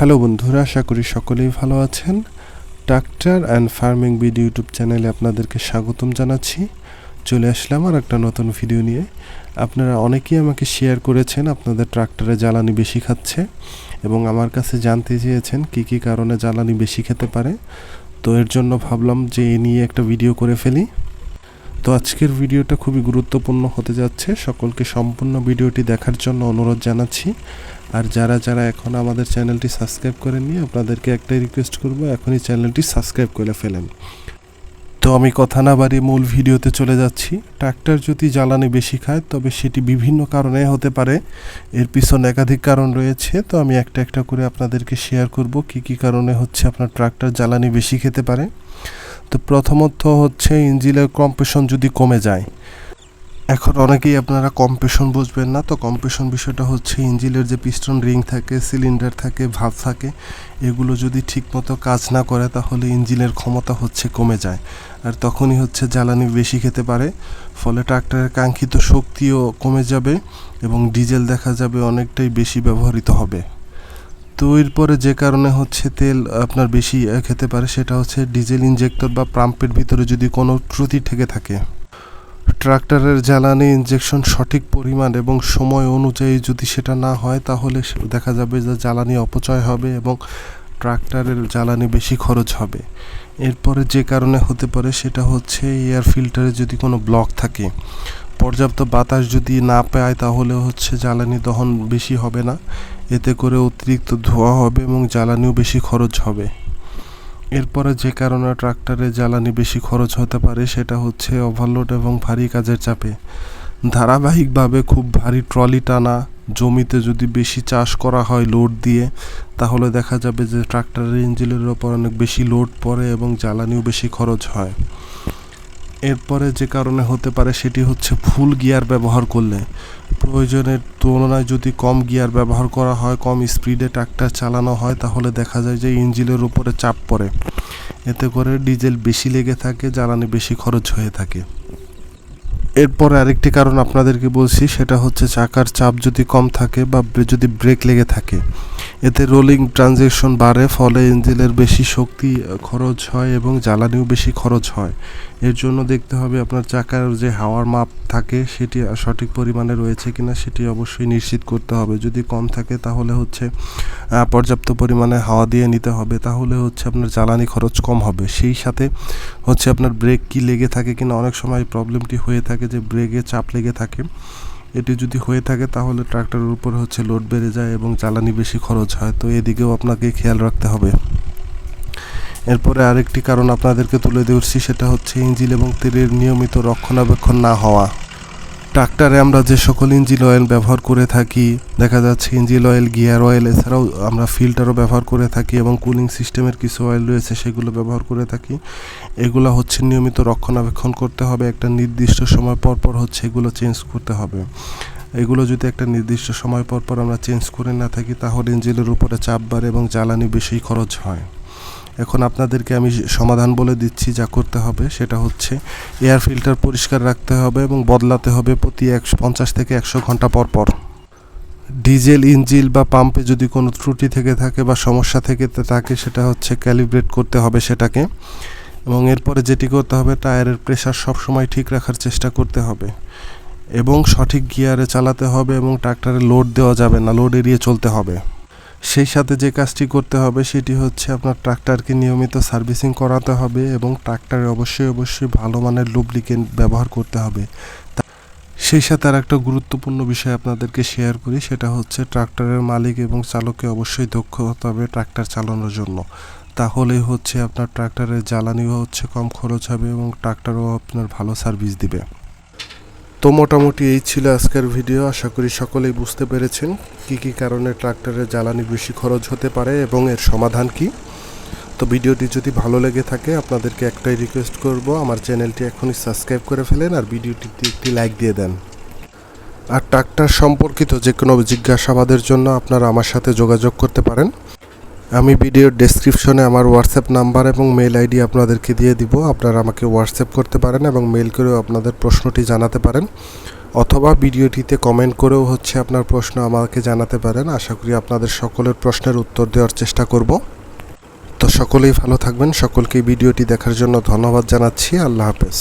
Hello বন্ধুরা, আশা করি সকলেই ভালো আছেন। ট্রাক্টর অ্যান্ড ফার্মিং বিড ইউটিউব চ্যানেলে আপনাদেরকে স্বাগতম জানাচ্ছি। চলে আসলাম আর একটা নতুন ভিডিও নিয়ে। আপনারা অনেকেই আমাকে শেয়ার করেছেন, আপনাদের ট্রাক্টরে জ্বালানি বেশি খাচ্ছে এবং আমার কাছে জানতে চেয়েছেন কী কী কারণে জ্বালানি বেশি খেতে পারে। তো এর জন্য ভাবলাম যে এ নিয়ে একটা ভিডিও করে ফেলি। তো আজকের ভিডিওটা খুবই গুরুত্বপূর্ণ হতে যাচ্ছে। সকলকে সম্পূর্ণ ভিডিওটি দেখার জন্য অনুরোধ জানাচ্ছি। আর যারা যারা এখন আমাদের চ্যানেলটি সাবস্ক্রাইব করেননি, আপনাদেরকে একটাই রিকোয়েস্ট করব, এখনই চ্যানেলটি সাবস্ক্রাইব করে ফেলেন। তো আমি কথা না বাড়িয়ে মূল ভিডিওতে চলে যাচ্ছি। ট্রাক্টর যদি জ্বালানি বেশি খায়, তবে সেটি বিভিন্ন কারণে হতে পারে। এর পিছনে একাধিক কারণ রয়েছে। তো আমি একটা একটা করে আপনাদেরকে শেয়ার করব, কি কি কারণে হচ্ছে আপনার ট্রাক্টর জ্বালানি বেশি খেতে পারে। তো প্রথমত হচ্ছে ইঞ্জিনের কম্প্রেশন যদি কমে যায়। এখন অনেকেই আপনারা কম্প্রেশন বুঝবেন না, তো কম্প্রেশন বিষয়টা হচ্ছে ইঞ্জিনের যে পিস্টন রিং থাকে সিলিন্ডার থাকে ভাব থাকে, এগুলো যদি ঠিকমতো কাজ না করে তাহলে ইঞ্জিনের ক্ষমতা হচ্ছে কমে যায়। আর তখনই হচ্ছে জ্বালানি বেশি খেতে পারে, ফলে ট্রাক্টরের কাঙ্ক্ষিত শক্তিও কমে যাবে এবং ডিজেল দেখা যাবে অনেকটাই বেশি ব্যবহৃত হবে। তো এরপরে যে কারণে হচ্ছে তেল আপনার বেশি খেতে পারে, সেটা হচ্ছে ডিজেল ইঞ্জেক্টর বা পাম্পের ভিতরে যদি কোনো ত্রুটি থেকে থাকে। ট্রাক্টরের জ্বালানি ইঞ্জেকশন সঠিক পরিমাণ এবং সময় অনুযায়ী যদি সেটা না হয়, তাহলে দেখা যাবে যে জ্বালানি অপচয় হবে এবং ট্রাক্টরের জ্বালানি বেশি খরচ হবে। এরপরে যে কারণে হতে পারে, সেটা হচ্ছে এয়ার ফিল্টারে যদি কোনো ব্লক থাকে পর্যাপ্ত বাতাস যদি না পায় তাহলে হচ্ছে জ্বালানি দহন বেশি হবে না। এতে করে অতিরিক্ত ধোঁয়া হবে এবং জ্বালানিও বেশি খরচ হবে। এরপরে যে কারণে ট্রাক্টরে জ্বালানি বেশি খরচ হতে পারে সেটা হচ্ছে ওভারলোড এবং ভারী কাজের চাপে। ধারাবাহিকভাবে খুব ভারী ট্রলি টানা জমিতে যদি বেশি চাষ করা হয় লোড দিয়ে, তাহলে দেখা যাবে যে ট্রাক্টরের ইঞ্জিনের ওপর অনেক বেশি লোড পড়ে এবং জ্বালানিও বেশি খরচ হয়। এরপরে যে কারণে হতে পারে সেটি হচ্ছে ফুল গিয়ার ব্যবহার করলে। প্রয়োজনের তুলনায় যদি কম গিয়ার ব্যবহার করা হয়, কম স্পিডে ট্রাক্টর চালানো হয়, তাহলে দেখা যায় যে ইঞ্জিনের উপরে চাপ পড়ে। এতে করে ডিজেল বেশি লেগে থাকে, জ্বালানি বেশি খরচ হয়ে থাকে। এরপরে আরেকটি কারণ আপনাদেরকে বলছি, সেটা হচ্ছে চাকার চাপ যদি কম থাকে বা যদি ব্রেক লেগে থাকে, এতে রোলিং ট্রানজেকশন বাড়ে, ফলে ইঞ্জিনের বেশি শক্তি খরচ হয় এবং জ্বালানিও বেশি খরচ হয়। এর জন্য দেখতে হবে আপনার চাকার যে হাওয়ার মাপ থাকে, সেটি সঠিক পরিমাণে রয়েছে কিনা সেটি অবশ্যই নিশ্চিত করতে হবে। যদি কম থাকে, তাহলে হচ্ছে পর্যাপ্ত পরিমাণে হাওয়া দিয়ে নিতে হবে। তাহলে হচ্ছে আপনার জ্বালানি খরচ কম হবে। সেই সাথে হচ্ছে আপনার ব্রেক কি লেগে থাকে কিনা, অনেক সময় প্রবলেমটি হয়ে থাকে যে ব্রেকে চাপ লেগে থাকে। এটি যদি হয়ে থাকে, তাহলে ট্রাক্টরের উপর হচ্ছে লোড বেড়ে যায় এবং জ্বালানি বেশি খরচ হয়। তো এদিকেও আপনাকে খেয়াল রাখতে হবে। এরপরে আরেকটি কারণ আপনাদেরকে তুলে ধরছি, সেটা হচ্ছে ইঞ্জিন এবং তেলের নিয়মিত রক্ষণাবেক্ষণ না হওয়া। ট্রাক্টরে আমরা যে সকল ইঞ্জিন অয়েল ব্যবহার করে থাকি, দেখা যাচ্ছে ইঞ্জিন অয়েল, গিয়ার অয়েল, এছাড়াও আমরা ফিল্টারও ব্যবহার করে থাকি এবং কুলিং সিস্টেমের কিছু অয়েল রয়েছে, সেগুলো ব্যবহার করে থাকি। এগুলো হচ্ছে নিয়মিত রক্ষণাবেক্ষণ করতে হবে, একটা নির্দিষ্ট সময় পর পর হচ্ছে এগুলো চেঞ্জ করতে হবে। এগুলো যদি একটা নির্দিষ্ট সময় পর পর আমরা চেঞ্জ করে না থাকি, তাহলে ইঞ্জিনের উপরে চাপ বাড়ে এবং জ্বালানি বেশি খরচ হয়। এখন আপনাদেরকে আমি সমাধান বলে দিচ্ছি যা করতে হবে, সেটা হচ্ছে এয়ার ফিল্টার পরিষ্কার রাখতে হবে এবং বদলাতে হবে প্রতি একশো পঞ্চাশ থেকে একশো ঘণ্টা পর পর। ডিজেল, ইঞ্জিল বা পাম্পে যদি কোনো ত্রুটি থেকে থাকে বা সমস্যা থেকে থাকে, সেটা হচ্ছে ক্যালিব্রেট করতে হবে সেটাকে এবং এরপরে যেটি করতে হবে, টায়ারের প্রেশার সবসময় ঠিক রাখার চেষ্টা করতে হবে এবং সঠিক গিয়ারে চালাতে হবে এবং ট্রাক্টরে লোড দেওয়া যাবে না, লোড এড়িয়ে চলতে হবে। সেই সাথে যে কাজটি করতে হবে সেটি হচ্ছে আপনার ট্রাক্টরকে নিয়মিত সার্ভিসিং করাতে হবে এবং ট্রাক্টরে অবশ্যই অবশ্যই ভালো মানের লুব্রিকেন্ট ব্যবহার করতে হবে। সেই সাথে আর একটা গুরুত্বপূর্ণ বিষয় আপনাদেরকে শেয়ার করি, সেটা হচ্ছে ট্রাক্টরের মালিক এবং চালককে অবশ্যই দক্ষ হতে হবে ট্রাক্টর চালানোর জন্য। তাহলেই হচ্ছে আপনার ট্রাক্টরের জ্বালানিও হচ্ছে কম খরচ হবে এবং ট্রাক্টরও আপনার ভালো সার্ভিস দিবে। তো মোটামুটি এই ছিল আজকের ভিডিও। আশা করি সকলেই বুঝতে পেরেছেন কি কি কারণে ট্রাক্টরের জ্বালানি বেশি খরচ হতে পারে এবং এর সমাধান কি। তো ভিডিওটি যদি ভালো লেগে থাকে, আপনাদেরকে একটাই রিকোয়েস্ট করব, আমার চ্যানেলটি এখনই সাবস্ক্রাইব করে ফেলেন আর ভিডিওটিতে একটি লাইক দিয়ে দেন। আর ট্রাক্টর সম্পর্কিত যে কোনো জিজ্ঞাসাবাদের জন্য আপনারা আমার সাথে যোগাযোগ করতে পারেন। আমি ভিডিওর ডেসক্রিপশনে আমার হোয়াটসঅ্যাপ নাম্বার এবং মেল আইডি আপনাদেরকে দিয়ে দিব। আপনারা আমাকে হোয়াটসঅ্যাপ করতে পারেন এবং মেল করেও আপনাদের প্রশ্নটি জানাতে পারেন। অথবা ভিডিওটিতে কমেন্ট করেও হচ্ছে আপনার প্রশ্ন আমাকে জানাতে পারেন। আশা করি আপনাদের সকলের প্রশ্নের উত্তর দেওয়ার চেষ্টা করব। তো সকলেই ভালো থাকবেন। সকলকে ভিডিওটি দেখার জন্য ধন্যবাদ জানাচ্ছি। আল্লাহ হাফেজ।